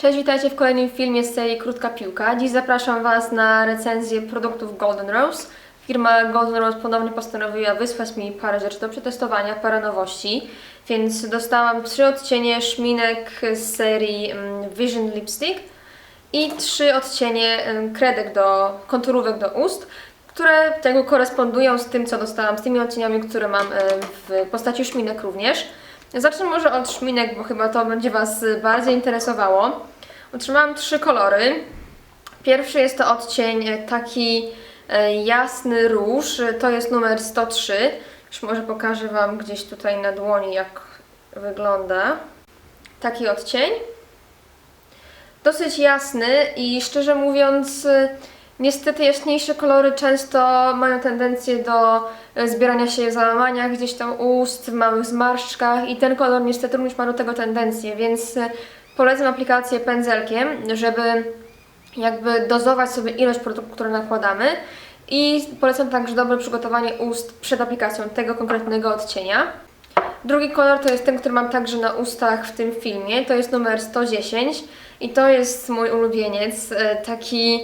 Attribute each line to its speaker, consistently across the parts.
Speaker 1: Cześć, witajcie w kolejnym filmie z serii Krótka Piłka. Dziś zapraszam Was na recenzję produktów Golden Rose. Firma Golden Rose ponownie postanowiła wysłać mi parę rzeczy do przetestowania, parę nowości. Więc dostałam trzy odcienie szminek z serii mm, Vision Lipstick i trzy odcienie em, kredek do konturówek do ust, które jakby korespondują z tym, co dostałam, z tymi odcieniami, które mam em, w postaci szminek również. Zacznę może od szminek, bo chyba to będzie Was y, bardziej interesowało. Otrzymałam trzy kolory. Pierwszy jest to odcień e, taki e, jasny róż, to jest numer 103. Już może pokażę Wam gdzieś tutaj na dłoni, jak wygląda. Taki odcień. Dosyć jasny i szczerze mówiąc, y, niestety jaśniejsze kolory często mają tendencję do y, zbierania się w załamaniach gdzieś tam ust, w małych zmarszczkach i ten kolor niestety również ma do tego tendencję, więc y, polecam aplikację pędzelkiem, żeby jakby dozować sobie ilość produktów, które nakładamy i polecam także dobre przygotowanie ust przed aplikacją tego konkretnego odcienia. Drugi kolor to jest ten, który mam także na ustach w tym filmie. To jest numer 110 i to jest mój ulubieniec. e, Taki e,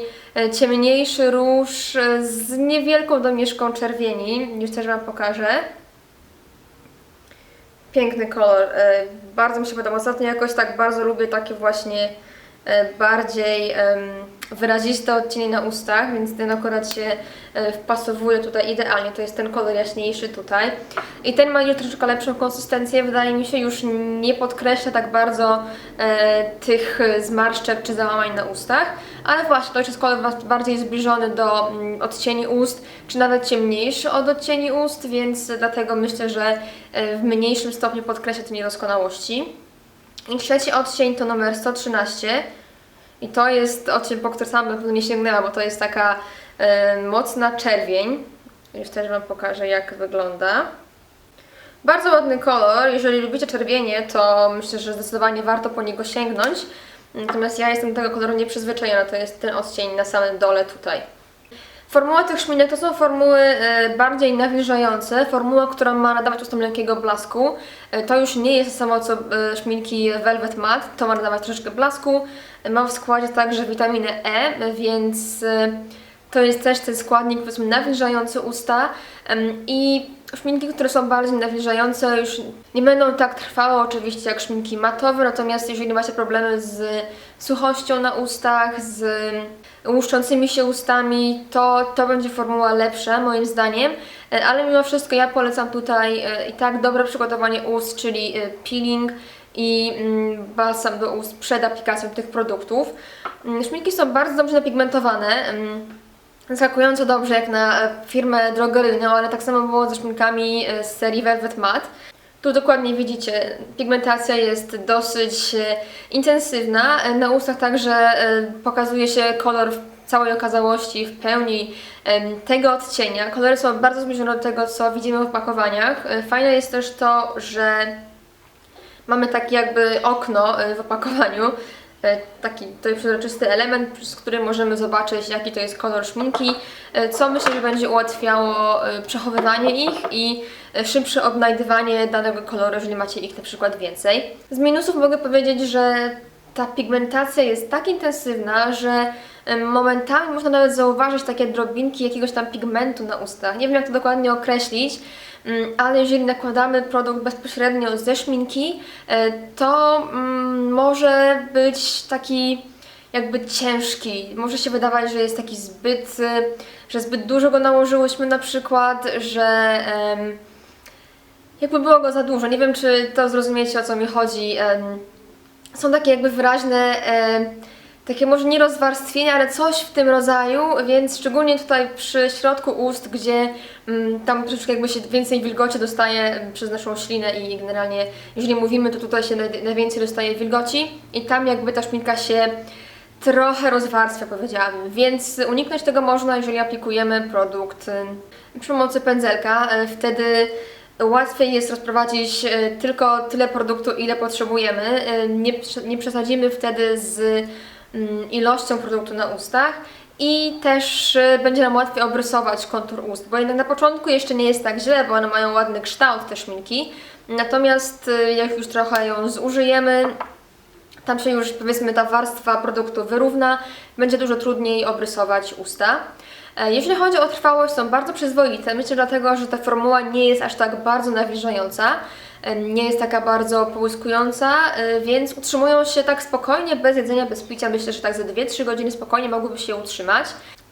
Speaker 1: ciemniejszy róż e, z niewielką domieszką czerwieni. Już też Wam pokażę. Piękny kolor. e, Bardzo mi się podoba. Ostatnio jakoś tak bardzo lubię takie właśnie e, bardziej wyraziste odcienie na ustach, więc ten akurat się e, wpasowuje tutaj idealnie. To jest ten kolor jaśniejszy tutaj. I ten ma już troszeczkę lepszą konsystencję, wydaje mi się, już nie podkreśla tak bardzo e, tych zmarszczek czy załamań na ustach, ale właśnie to już jest kolor bardziej zbliżony do mm, odcieni ust, czy nawet ciemniejszy od odcieni ust, więc dlatego myślę, że e, w mniejszym stopniu podkreśla te niedoskonałości. I trzeci odcień to numer 113. I to jest odcień, po który sama na pewno nie sięgnęła, bo to jest taka e, mocna czerwień. Już też Wam pokażę, jak wygląda. Bardzo ładny kolor. Jeżeli lubicie czerwienie, to myślę, że zdecydowanie warto po niego sięgnąć. Natomiast ja jestem do tego koloru nieprzyzwyczajona. To jest ten odcień na samym dole tutaj. Formuła tych szminek to są formuły e, bardziej nawilżające. Formuła, która ma nadawać ustom lekkiego blasku. E, to już nie jest samo co e, szminki Velvet Matte. To ma nadawać troszeczkę blasku. Ma w składzie także witaminę E, więc to jest też ten składnik powiedzmy nawilżający usta. I szminki, które są bardziej nawilżające już nie będą tak trwałe oczywiście jak szminki matowe, natomiast jeżeli macie problemy z suchością na ustach, z łuszczącymi się ustami, to to będzie formuła lepsza moim zdaniem, E, ale mimo wszystko ja polecam tutaj e, i tak dobre przygotowanie ust, czyli e, peeling i mm, balsam do ust przed aplikacją tych produktów. Mm, Szminki są bardzo dobrze napigmentowane. Zaskakująco dobrze jak na e, firmę drogeryjną, ale tak samo było ze szminkami e, z serii Velvet Matte. Tu dokładnie widzicie, pigmentacja jest dosyć e, intensywna. Na ustach także pokazuje się kolor w całej okazałości, w pełni tego odcienia. Kolory są bardzo zbliżone do tego, co widzimy w opakowaniach. Fajne jest też to, że mamy takie jakby okno w opakowaniu, taki tutaj przezroczysty element, przez który możemy zobaczyć jaki to jest kolor szminki, e, co myślę, że będzie ułatwiało e, przechowywanie ich i e, szybsze odnajdywanie danego koloru, jeżeli macie ich na przykład więcej. Z minusów mogę powiedzieć, że ta pigmentacja jest tak intensywna, że momentami można nawet zauważyć takie drobinki jakiegoś tam pigmentu na ustach. Nie wiem jak to dokładnie określić, mm, ale jeżeli nakładamy produkt bezpośrednio ze szminki, e, to mm, może być taki jakby ciężki. Może się wydawać, że jest taki zbyt, e, że zbyt dużo go nałożyłyśmy na przykład, że jakby było go za dużo. Nie wiem, czy to zrozumiecie, o co mi chodzi. Są takie jakby wyraźne, e, takie może nie rozwarstwienia, ale coś w tym rodzaju, więc szczególnie tutaj przy środku ust, gdzie mm, tam troszeczkę jakby się więcej wilgoci dostaje przez naszą ślinę i generalnie jeżeli mówimy, to tutaj się naj- najwięcej dostaje wilgoci i tam jakby ta szminka się trochę rozwarstwia, powiedziałabym, więc uniknąć tego można, jeżeli aplikujemy produkt y, przy pomocy pędzelka, y, wtedy Łatwiej jest rozprowadzić e, tylko tyle produktu, ile potrzebujemy. Nie, nie przesadzimy wtedy z ilością produktu na ustach i też e, będzie nam łatwiej obrysować kontur ust, bo jednak na początku jeszcze nie jest tak źle, bo one mają ładny kształt te szminki. Natomiast e, jak już trochę ją zużyjemy, Tam się już powiedzmy ta warstwa produktu wyrówna, będzie dużo trudniej obrysować usta. E, Jeżeli chodzi o trwałość, są bardzo przyzwoite. Myślę dlatego, że ta formuła nie jest aż tak bardzo nawilżająca, nie jest taka bardzo połyskująca, e, więc utrzymują się tak spokojnie, bez jedzenia, bez picia. Myślę, że tak za 2-3 godziny spokojnie mogłyby się utrzymać.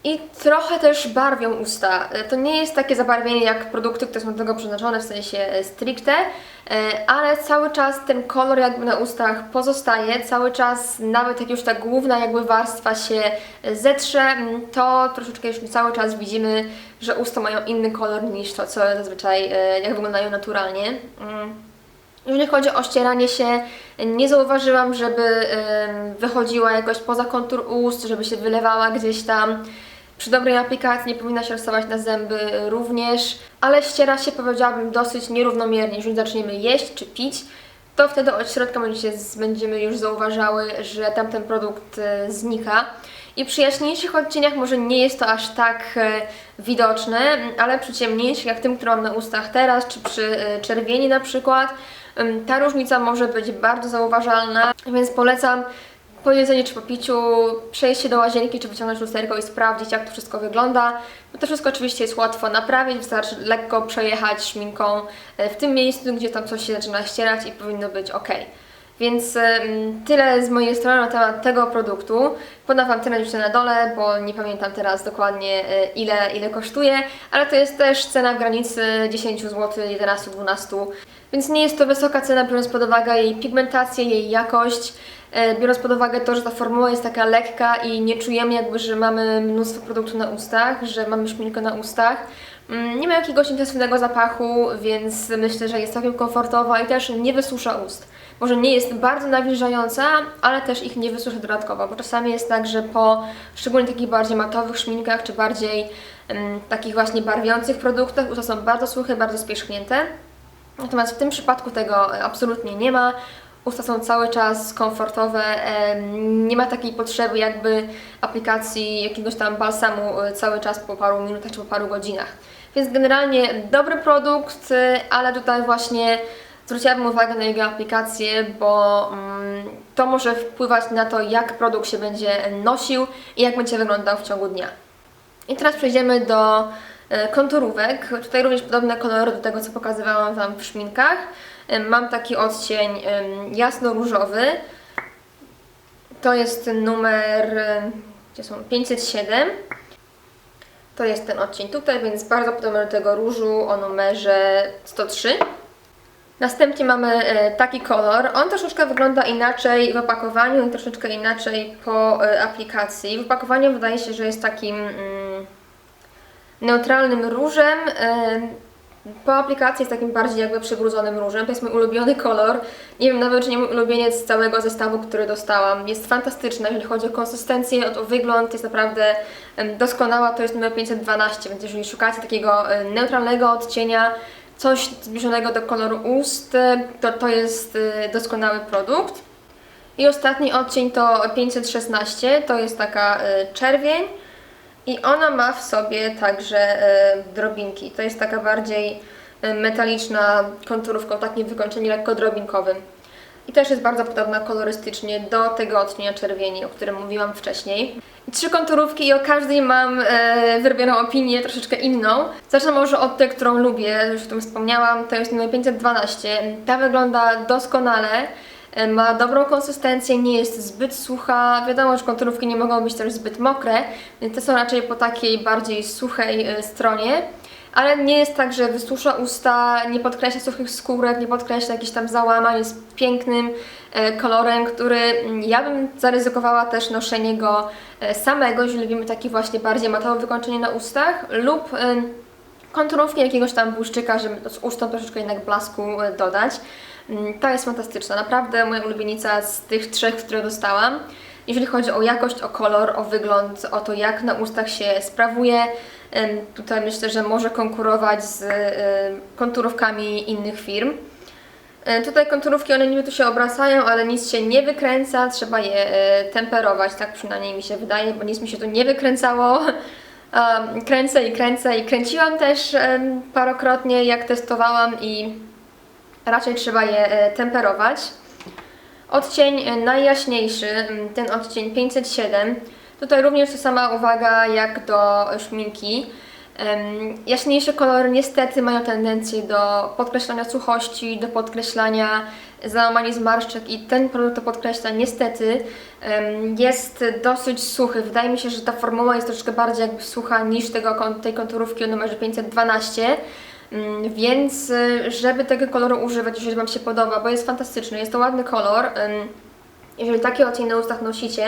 Speaker 1: I trochę też barwią usta. E, To nie jest takie zabarwienie jak produkty, które są do tego przeznaczone, w sensie e, stricte, e, ale cały czas ten kolor jakby na ustach pozostaje, cały czas nawet jak już ta główna jakby warstwa się zetrze, to troszeczkę już cały czas widzimy, że usta mają inny kolor niż to, co zazwyczaj jak wyglądają naturalnie. Mm. Jeżeli chodzi o ścieranie się, nie zauważyłam, żeby wychodziła jakoś poza kontur ust, żeby się wylewała gdzieś tam. Przy dobrej aplikacji nie powinna się rozstawać na zęby również, ale ściera się powiedziałabym dosyć nierównomiernie. Jeżeli zaczniemy jeść czy pić, to wtedy od środka będziemy już zauważały, że tamten produkt e, znika. I przy jaśniejszych odcieniach może nie jest to aż tak e, widoczne, ale przy ciemniejszych, jak tym, który mam na ustach teraz, czy przy e, czerwieni na przykład, ta różnica może być bardzo zauważalna, więc polecam po jedzeniu czy po piciu przejść się do łazienki, czy wyciągnąć lusterko i sprawdzić, jak to wszystko wygląda. Bo to wszystko oczywiście jest łatwo naprawić, wystarczy lekko przejechać szminką e, w tym miejscu, gdzie tam coś się zaczyna ścierać i powinno być ok. Więc tyle z mojej strony na temat tego produktu. Podam Wam cenę już na dole, bo nie pamiętam teraz dokładnie e, ile, ile kosztuje, ale to jest też cena w granicy 10 zł, 11, 12. Więc nie jest to wysoka cena, biorąc pod uwagę jej pigmentację, jej jakość, e, biorąc pod uwagę to, że ta formuła jest taka lekka i nie czujemy jakby, że mamy mnóstwo produktu na ustach, że mamy szminkę na ustach. Mm, Nie ma jakiegoś intensywnego zapachu, więc myślę, że jest całkiem komfortowa i też nie wysusza ust. Może nie jest bardzo nawilżająca, ale też ich nie wysusza dodatkowo, bo czasami jest tak, że po szczególnie takich bardziej matowych szminkach, czy bardziej em, takich właśnie barwiących produktach usta są bardzo suche, bardzo spierzchnięte. Natomiast w tym przypadku tego e, absolutnie nie ma. Usta są cały czas komfortowe, nie ma takiej potrzeby jakby aplikacji jakiegoś tam balsamu e, cały czas po paru minutach czy po paru godzinach. Więc generalnie dobry produkt, e, ale tutaj właśnie zwróciłabym uwagę na jego aplikację, bo mm, to może wpływać na to, jak produkt się będzie nosił i jak będzie wyglądał w ciągu dnia. I teraz przejdziemy do e, konturówek. Tutaj również podobne kolory do tego, co pokazywałam Wam w szminkach. E, Mam taki odcień jasno-różowy. To jest numer e, gdzie są 507. To jest ten odcień tutaj, więc bardzo podobny do tego różu o numerze 103. Następnie mamy e, taki kolor. On troszeczkę wygląda inaczej w opakowaniu i troszeczkę inaczej po e, aplikacji. W opakowaniu wydaje się, że jest takim mm, neutralnym różem. e, Po aplikacji jest takim bardziej jakby przygrudzonym różem. To jest mój ulubiony kolor. Nie wiem nawet, czy nie mój ulubieniec z całego zestawu, który dostałam. Jest fantastyczna, jeżeli chodzi o konsystencję, o wygląd. Jest naprawdę doskonała. To jest numer 512, więc jeżeli szukacie takiego neutralnego odcienia, coś zbliżonego do koloru ust, e, to to jest e, doskonały produkt. I ostatni odcień to 516, to jest taka e, czerwień i ona ma w sobie także drobinki. To jest taka bardziej metaliczna konturówka o takim wykończeniu lekko drobinkowym. I też jest bardzo podobna kolorystycznie do tego odcienia czerwieni, o którym mówiłam wcześniej. Trzy konturówki i o każdej mam e, wyrobioną opinię troszeczkę inną. Zacznę może od tej, którą lubię, już o tym wspomniałam, to jest numer 512. Ta wygląda doskonale. E, Ma dobrą konsystencję, nie jest zbyt sucha. Wiadomo, że konturówki nie mogą być też zbyt mokre, więc te są raczej po takiej bardziej suchej e, stronie. Ale nie jest tak, że wysusza usta, nie podkreśla suchych skórek, nie podkreśla jakichś tam załamań, jest pięknym e, kolorem, który mm, ja bym zaryzykowała też noszenie go e, samego, jeżeli lubimy takie właśnie bardziej matowe wykończenie na ustach lub e, konturówki jakiegoś tam błyszczyka, żeby z ustom troszeczkę jednak blasku dodać. Mm, To jest fantastyczna, naprawdę moja ulubienica z tych trzech, które dostałam. Jeżeli chodzi o jakość, o kolor, o wygląd, o to jak na ustach się sprawuje, tutaj myślę, że może konkurować z em, konturówkami innych firm. E, Tutaj konturówki, one niby tu się obracają, ale nic się nie wykręca, trzeba je e, temperować, tak przynajmniej mi się wydaje, bo nic mi się tu nie wykręcało. Kręcę i kręcę i kręciłam też parokrotnie, jak testowałam i raczej trzeba je e, temperować. Odcień e, najjaśniejszy, ten odcień 507. Tutaj również ta sama uwaga jak do szminki. Jaśniejsze kolory niestety mają tendencję do podkreślania suchości, do podkreślania załamania zmarszczek i ten produkt to podkreśla niestety jest dosyć suchy. Wydaje mi się, że ta formuła jest troszkę bardziej jakby sucha niż tego, tej konturówki o numerze 512. Mm, Więc y, żeby tego koloru używać, jeżeli Wam się podoba, bo jest fantastyczny, jest to ładny kolor. Jeżeli takie odcień na ustach nosicie,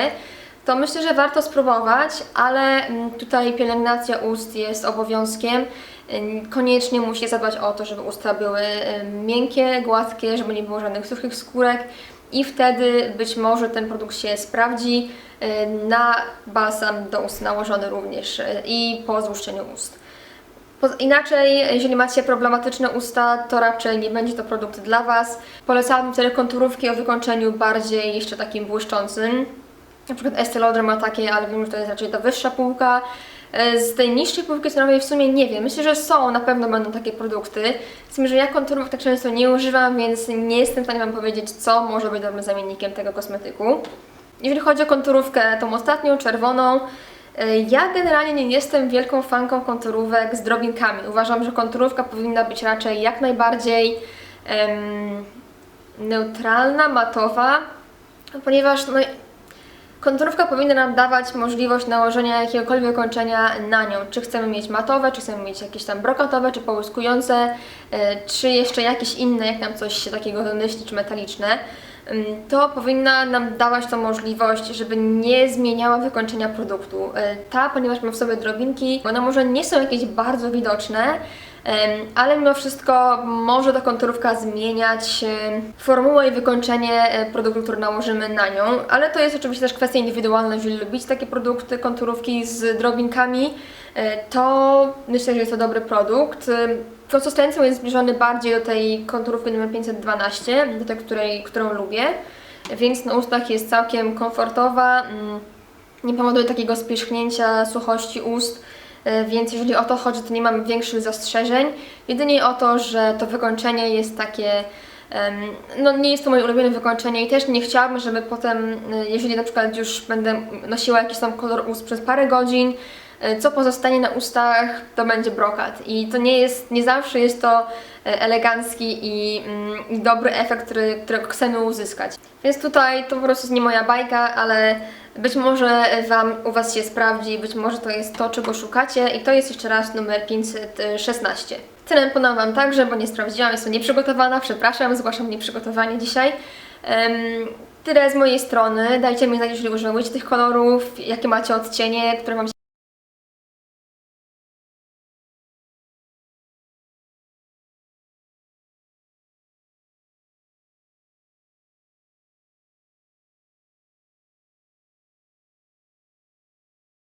Speaker 1: to myślę, że warto spróbować, ale mm, tutaj pielęgnacja ust jest obowiązkiem. Koniecznie musi zadbać o to, żeby usta były miękkie, gładkie, żeby nie było żadnych suchych skórek i wtedy być może ten produkt się sprawdzi y, na balsam do ust nałożony również y, i po złuszczeniu ust. Inaczej, jeżeli macie problematyczne usta, to raczej nie będzie to produkt dla Was. Polecałabym wtedy konturówki o wykończeniu bardziej jeszcze takim błyszczącym. Na przykład Estée Lauder ma takie, ale wiem, że to jest raczej ta wyższa półka. E, Z tej niższej półki cenowej w sumie nie wiem. Myślę, że są, na pewno będą takie produkty. Z tym, że ja konturów tak często nie używam, więc nie jestem w stanie Wam powiedzieć, co może być dobrym zamiennikiem tego kosmetyku. Jeżeli chodzi o konturówkę, tą ostatnią, czerwoną, ja generalnie nie jestem wielką fanką konturówek z drobinkami. Uważam, że konturówka powinna być raczej jak najbardziej neutralna, matowa, ponieważ no, konturówka powinna nam dawać możliwość nałożenia jakiegokolwiek kończenia na nią. Czy chcemy mieć matowe, czy chcemy mieć jakieś tam brokatowe, czy połyskujące, e, czy jeszcze jakieś inne, jak nam coś takiego wymyśli, czy metaliczne. To powinna nam dawać tą możliwość, żeby nie zmieniała wykończenia produktu. E, Ta, ponieważ ma w sobie drobinki, one może nie są jakieś bardzo widoczne, ale mimo wszystko może ta konturówka zmieniać formułę i wykończenie e, produktu, który nałożymy na nią, ale to jest oczywiście też kwestia indywidualna, jeżeli lubicie takie produkty, konturówki z drobinkami, e, to myślę, że jest to dobry produkt. Konsystencją jest zbliżony bardziej do tej konturówki numer 512, do tej, której, którą lubię, więc na ustach jest całkiem komfortowa, mm, nie powoduje takiego spierzchnięcia, suchości ust, więc jeżeli o to chodzi, to nie mam większych zastrzeżeń. Jedynie o to, że to wykończenie jest takie, no nie jest to moje ulubione wykończenie i też nie chciałabym, żeby potem, e, jeżeli na przykład już będę nosiła jakiś tam kolor ust przez parę godzin, e, co pozostanie na ustach, to będzie brokat. I to nie jest, nie zawsze jest to e, elegancki i, mm, i dobry efekt, który, chcemy uzyskać. Więc tutaj to po prostu jest nie moja bajka, ale być może Wam u Was się sprawdzi, być może to jest to, czego szukacie i to jest jeszcze raz numer 516. Cenę podam Wam także, bo nie sprawdziłam, jestem nieprzygotowana, przepraszam, zgłaszam nieprzygotowanie dzisiaj. Em, Tyle z mojej strony. Dajcie mi znać, jeżeli używacie tych kolorów, jakie macie odcienie, które Wam się